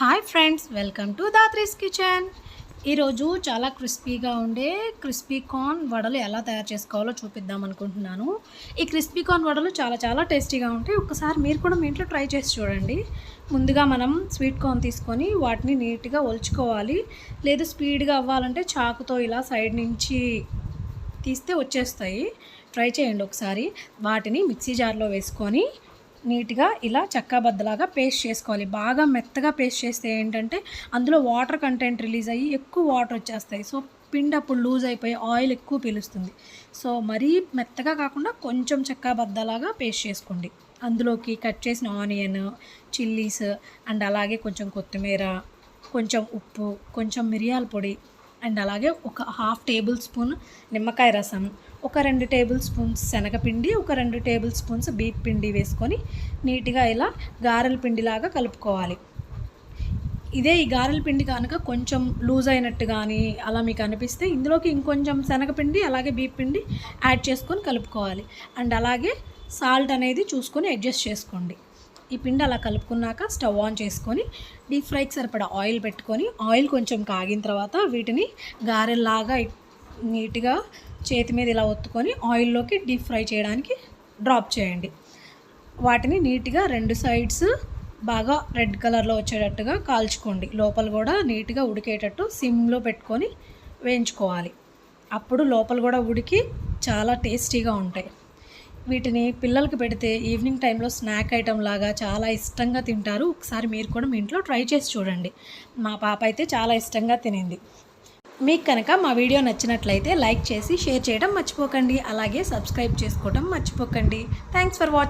Hi friends welcome to Dhatri's kitchen ఈరోజు చాలా క్రిస్పీగా ఉండే క్రిస్పీ కార్న్ వడలు ఎలా తయారు చేసుకోవాలో చూపిద్దాం అనుకుంటున్నాను. ఈ క్రిస్పీ కార్న్ వడలు చాలా చాలా టేస్టీగా ఉంటాయి. ఒకసారి మీరు కూడా మీ ఇంట్లో ట్రై చేసి చూడండి. ముందుగా మనం స్వీట్ కార్న్ తీసుకొని వాటిని నీట్గా ఒలుచుకోవాలి. లేదు స్పీడ్గా అవ్వాలంటే చాకుతో ఇలా సైడ్ నుంచి తీస్తే వచ్చేస్తాయి. ట్రై చేయండి ఒకసారి. వాటిని మిక్సీ జార్లో వేసుకొని నీట్గా ఇలా చక్కాబద్దలాగా పేస్ట్ చేసుకోవాలి. బాగా మెత్తగా పేస్ట్ చేస్తే ఏంటంటే అందులో వాటర్ కంటెంట్ రిలీజ్ అయ్యి ఎక్కువ వాటర్ వచ్చేస్తాయి. సో పిండి అప్పుడు లూజ్ అయిపోయి ఆయిల్ ఎక్కువ పీలుస్తుంది. సో మరీ మెత్తగా కాకుండా కొంచెం చెక్కాబద్దలాగా పేస్ట్ చేసుకోండి. అందులోకి కట్ చేసిన ఆనియన్ చిల్లీస్ అండ్ అలాగే కొంచెం కొత్తిమీర కొంచెం ఉప్పు కొంచెం మిరియాల పొడి అండ్ అలాగే ఒక హాఫ్ టేబుల్ స్పూన్ నిమ్మకాయ రసం ఒక రెండు టేబుల్ స్పూన్స్ శనగపిండి ఒక రెండు టేబుల్ స్పూన్స్ బీప్ పిండి వేసుకొని నీట్గా ఇలా గారెల పిండిలాగా కలుపుకోవాలి. ఇదే ఈ గారెల పిండి కనుక కొంచెం లూజ్ అయినట్టు కానీ అలా మీకు అనిపిస్తే ఇందులోకి ఇంకొంచెం శనగపిండి అలాగే బీప్ పిండి యాడ్ చేసుకొని కలుపుకోవాలి. అండ్ అలాగే సాల్ట్ అనేది చూసుకొని అడ్జస్ట్ చేసుకోండి. ఈ పిండి అలా కలుపుకున్నాక స్టవ్ ఆన్ చేసుకొని డీప్ ఫ్రైకి సరిపడా ఆయిల్ పెట్టుకొని ఆయిల్ కొంచెం కాగిన తర్వాత వీటిని గారెల్లాగా నీట్గా చేతి మీద ఇలా ఒత్తుకొని ఆయిల్లోకి డీప్ ఫ్రై చేయడానికి డ్రాప్ చేయండి. వాటిని నీట్గా రెండు సైడ్స్ బాగా రెడ్ కలర్లో వచ్చేటట్టుగా కాల్చుకోండి. లోపల కూడా నీట్గా ఉడికేటట్టు సిమ్లో పెట్టుకొని వేయించుకోవాలి. అప్పుడు లోపల కూడా ఉడికి చాలా టేస్టీగా ఉంటాయి. వీటిని పిల్లలకి పెడితే ఈవినింగ్ టైంలో స్నాక్ ఐటెం లాగా చాలా ఇష్టంగా తింటారు. ఒకసారి మీరు కూడా మీ ఇంట్లో ట్రై చేసి చూడండి. మా పాప అయితే చాలా ఇష్టంగా తినింది. మీకు కనుక మా వీడియో నచ్చినట్లయితే లైక్ చేసి షేర్ చేయడం మర్చిపోకండి. అలాగే సబ్స్క్రైబ్ చేసుకోవడం మర్చిపోకండి. Thanks for watching